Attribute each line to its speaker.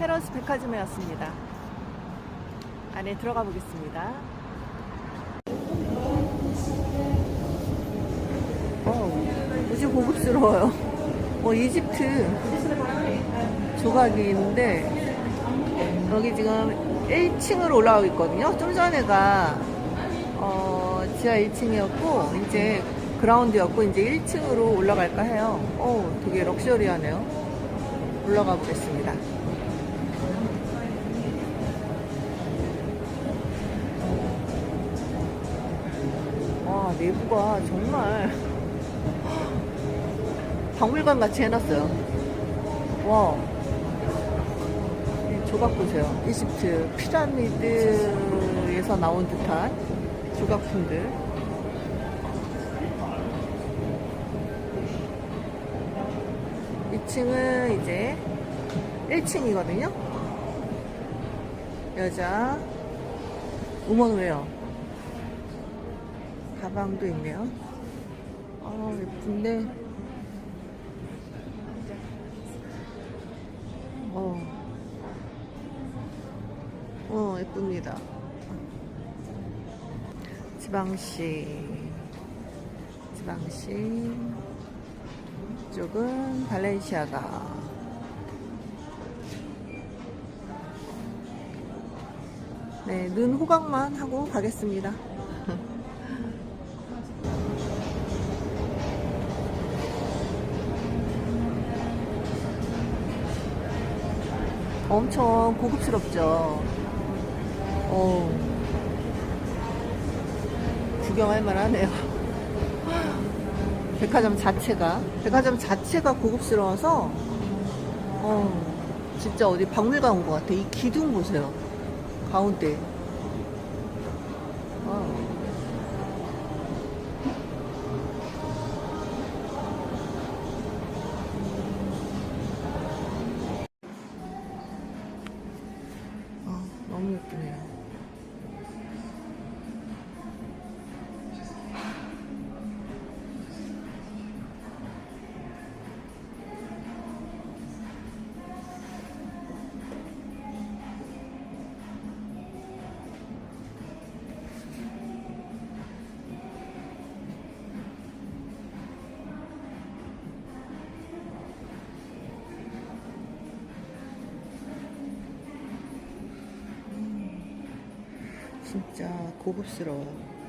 Speaker 1: 테러스 백화점에 왔습니다. 안에 들어가 보겠습니다. 어, 무지 고급스러워요. 어, 이집트 조각이 있는데 여기 지금 1층으로 올라가고 있거든요. 좀 전에가 어, 지하 1층이었고 이제 그라운드였고 이제 1층으로 올라갈까 해요. 어, 되게 럭셔리하네요. 올라가 보겠습니다. 와, 내부가 정말 박물관 같이 해놨어요. 와. 이 조각 보세요. 이집트 피라미드에서 나온 듯한 조각품들. 이층은 이제 1층이거든요. 여자 우먼웨어 가방도 있네요. 아 예쁜데. 어, 어 예쁩니다. 지방시, 지방시. 이쪽은 발렌시아가. 네, 눈 호강만 하고 가겠습니다. 엄청 고급스럽죠. 어, 구경할 만하네요. 백화점 자체가 백화점 자체가 고급스러워서 어 진짜 어디 박물관 온 것 같아. 이 기둥 보세요. 가운데. 어. 어, 너무 예쁘네요. 진짜 고급스러워.